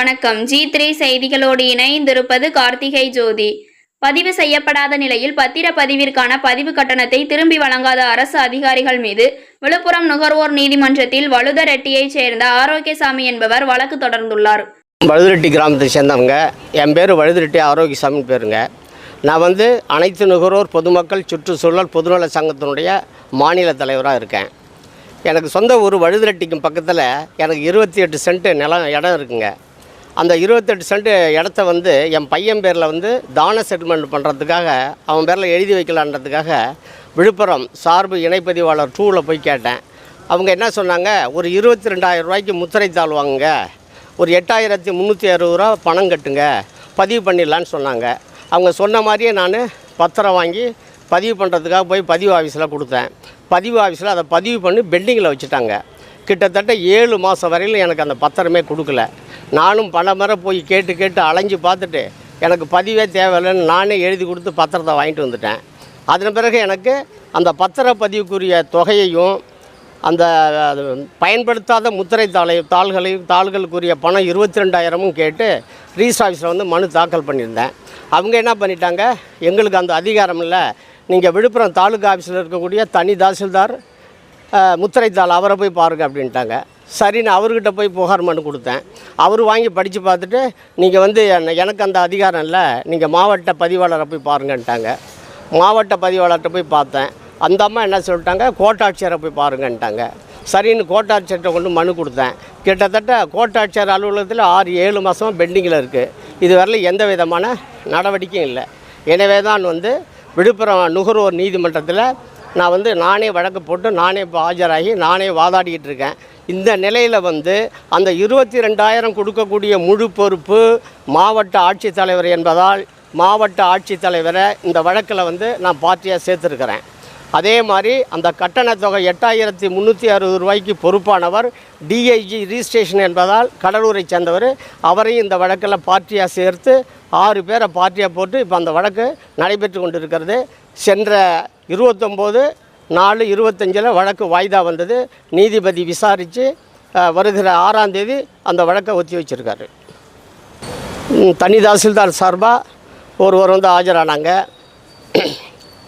வணக்கம். G three செய்திகளோடு இணைந்திருப்பது கார்த்திகை ஜோதி. பதிவு செய்யப்படாத நிலையில் பத்திரப்பதிவிற்கான பதிவு கட்டணத்தை திரும்பி வழங்காத அரசு அதிகாரிகள் மீது விழுப்புரம் நுகர்வோர் நீதிமன்றத்தில் வழுதரெட்டியைச் சேர்ந்த ஆரோக்கியசாமி என்பவர் வழக்கு தொடர்ந்துள்ளார். வழுதுரெட்டி கிராமத்தை சேர்ந்தவங்க. என் பேர் வழுதுரெட்டி ஆரோக்கியசாமி பேருங்க. நான் வந்து அனைத்து நுகர்வோர் பொதுமக்கள் சுற்றுச்சூழல் பொதுநல சங்கத்தினுடைய மாநில தலைவராக இருக்கேன். எனக்கு சொந்த ஊர் வழுதுரெட்டிக்கும் பக்கத்தில் எனக்கு இருபத்தி எட்டு சென்ட்டு நிலம் இடம் இருக்குங்க. அந்த இருபத்தெட்டு சென்ட் இடத்த வந்து என் பையன் பேரில் வந்து தான செட்டில்மெண்ட் பண்ணுறதுக்காக அவன் பேரில் எழுதி வைக்கலான்றதுக்காக விழுப்புரம் சார்பு இணைப்பதிவாளர் டூவில் போய் கேட்டேன். அவங்க என்ன சொன்னாங்க? ஒரு இருபத்தி ரெண்டாயிரம் ரூபாய்க்கு முத்திரைத்தாள் வாங்குங்க. ஒரு எட்டாயிரத்தி முந்நூற்றி அறுபது ரூபா பணம் கட்டுங்க. பதிவு பண்ணிடலான்னு சொன்னாங்க. அவங்க சொன்ன மாதிரியே நான் பத்திரம் வாங்கி பதிவு பண்ணுறதுக்காக போய் பதிவு ஆஃபீஸில் கொடுத்தேன். பதிவு ஆஃபீஸில் அதை பதிவு பண்ணி பெண்டிங்கில் வச்சுட்டாங்க. கிட்டத்தட்ட ஏழு மாதம் வரையிலும் எனக்கு அந்த பத்திரமே கொடுக்கல. நானும் பல முறை போய் கேட்டு கேட்டு அலைஞ்சு பார்த்துட்டு எனக்கு பதிவே தேவையில்லைன்னு நானே எழுதி கொடுத்து பத்திரத்தை வாங்கிட்டு வந்துட்டேன். அதன் பிறகு எனக்கு அந்த பத்திர பதிவுக்குரிய தொகையையும் அந்த அது பயன்படுத்தாத முத்திரை தாளை தாள்களையும் தாள்களுக்குரிய பணம் இருபத்தி ரெண்டாயிரமும் கேட்டு ரீஸ் ஆஃபீஸில் வந்து மனு தாக்கல் பண்ணியிருந்தேன். அவங்க என்ன பண்ணிட்டாங்க? எங்களுக்கு அந்த அதிகாரம் இல்லை. நீங்கள் விழுப்புரம் தாலுகா ஆஃபீஸில் இருக்கக்கூடிய தனி தாசில்தார் முத்திரைத்தாள் அவரை போய் பாருங்கள் அப்படின்ட்டாங்க. சரின்னு அவர்கிட்ட போய் புகார் மனு கொடுத்தேன். அவர் வாங்கி படித்து பார்த்துட்டு நீங்கள் வந்து என்ன- எனக்கு அந்த அதிகாரம் இல்லை நீங்கள் மாவட்ட பதிவாளரை போய் பாருங்கன்ட்டாங்க. மாவட்ட பதிவாளர்கிட்ட போய் பார்த்தேன். அந்த அம்மா என்ன சொல்லிட்டாங்க கோட்டாட்சியரை போய் பாருங்கன்ட்டாங்க. சரின்னு கோட்டாட்சியர்கிட்ட கொண்டு மனு கொடுத்தேன். கிட்டத்தட்ட கோட்டாட்சியர் அலுவலகத்தில் ஆறு ஏழு மாதமாக பெண்டிங்கில் இருக்குது இது வரல எந்த விதமான நடவடிக்கையும் இல்லை. எனவே தான் வந்து விழுப்புரம் நுகர்வோர் நீதிமன்றத்தில் நான் வந்து நானே வழக்கு போட்டு நானே இப்போ ஆஜராகி நானே வாதாடிக்கிட்டு இருக்கேன். இந்த நிலையில் வந்து அந்த இருபத்தி ரெண்டாயிரம் கொடுக்கக்கூடிய முழு பொறுப்பு மாவட்ட ஆட்சித்தலைவர் என்பதால் மாவட்ட ஆட்சித்தலைவரை இந்த வழக்கில் வந்து நான் பார்ட்டியாக சேர்த்துருக்கிறேன். அதே மாதிரி அந்த கட்டணத் தொகை எட்டாயிரத்தி முந்நூற்றி அறுபது ரூபாய்க்கு பொறுப்பானவர் டிஐஜி ரிஜிஸ்ட்ரேஷன் என்பதால் கடலூரை சேர்ந்தவர். அவரையும் இந்த வழக்கில் பார்ட்டியாக சேர்த்து ஆறு பேரை பார்ட்டியாக போட்டு இப்போ அந்த வழக்கு நடைபெற்று கொண்டிருக்கிறது. சென்ற இருபத்தொம்போது நாலு இருபத்தஞ்சில் வழக்கு வாய்தா வந்தது. நீதிபதி விசாரித்து வருகிற ஆறாம் தேதி அந்த வழக்கை ஒத்தி வச்சுருக்காரு. தனி தாசில்தார் சார்பாக ஒருவர் வந்து ஆஜரானாங்க.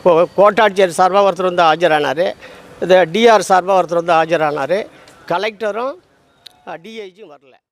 கோ- கோட்டாட்சியர் சார்பாக ஒருத்தர் வந்து ஆஜரானார். இது டிஆர் சார்பாக ஒருத்தர் வந்து ஆஜரானார். கலெக்டரும் டிஐஜியும் வரல.